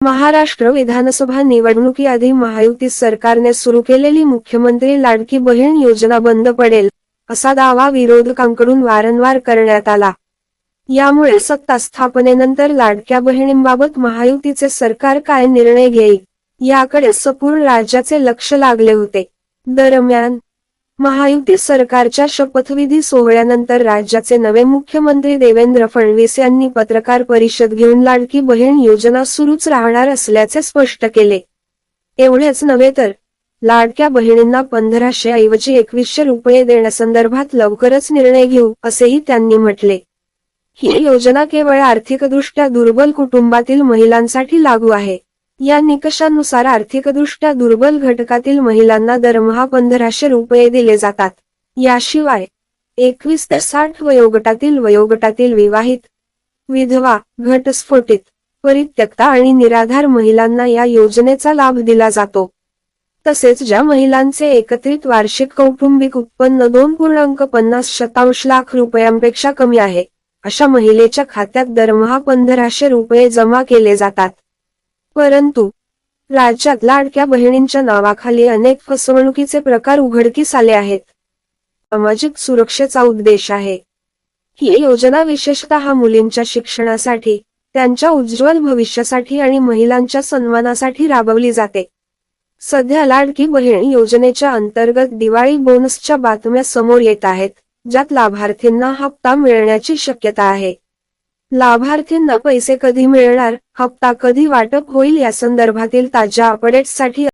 महाराष्ट्र विधानसभा निवडणुकीआधी महायुती सरकारने सुरू केलेली मुख्यमंत्री लाडकी बहीण योजना बंद पडेल असा दावा विरोधकांकडून वारंवार करण्यात आला. यामुळे सत्ता स्थापनेनंतर लाडक्या बहिणींबाबत महायुतीचे सरकार काय निर्णय घेईल याकडे संपूर्ण राज्याचे लक्ष लागले होते. दरम्यान महायुती सरकारच्या शपथविधी सोहळ्यानंतर राज्याचे नवे मुख्यमंत्री देवेंद्र फडणवीस यांनी पत्रकार परिषद घेऊन लाडकी बहीण योजना सुरूच राहणार असल्याचे स्पष्ट केले. एवढेच नव्हे तर लाडक्या बहिणींना पंधराशे ऐवजी एकवीसशे रुपये देण्यासंदर्भात लवकरच निर्णय घेऊ असेही त्यांनी म्हटले. ही योजना केवळ आर्थिकदृष्ट्या दुर्बल कुटुंबातील महिलांसाठी लागू आहे. या निकषानुसार आर्थिकदृष्ट्या दुर्बल घटकातील महिलांना दरमहा पंधराशे रुपये दिले जातात. याशिवाय एकवीस ते साठ वयोगटातील वयोगटातील विवाहित विधवा घटस्फोटित परित्यक्ता आणि निराधार महिलांना या योजनेचा लाभ दिला जातो. तसेच ज्या महिलांचे एकत्रित वार्षिक कौटुंबिक उत्पन्न दोन पूर्णांक पन्नास शतांश लाख रुपयांपेक्षा कमी आहे अशा महिलेच्या खात्यात दरमहा पंधराशे रुपये जमा केले जातात. परंतु राज्यात लाडक्या बहिणींच्या नावाखाली अनेक फसवणुकीचे प्रकार उघडकीस आले आहेत. सामाजिक सुरक्षेचा उद्देश आहे. ही योजना विशेषतः मुलींच्या शिक्षणासाठी त्यांच्या उज्ज्वल भविष्यासाठी आणि महिलांच्या सन्मानासाठी राबवली जाते. सध्या लाडकी बहीण योजनेच्या अंतर्गत दिवाळी बोनसच्या बातम्या समोर येत आहेत ज्यात लाभार्थींना हप्ता मिळण्याची शक्यता आहे. लाभार्थींना पैसे कधी मिळणार हप्ता कधी वाटप होईल या संदर्भातील ताज्या अपडेट्ससाठी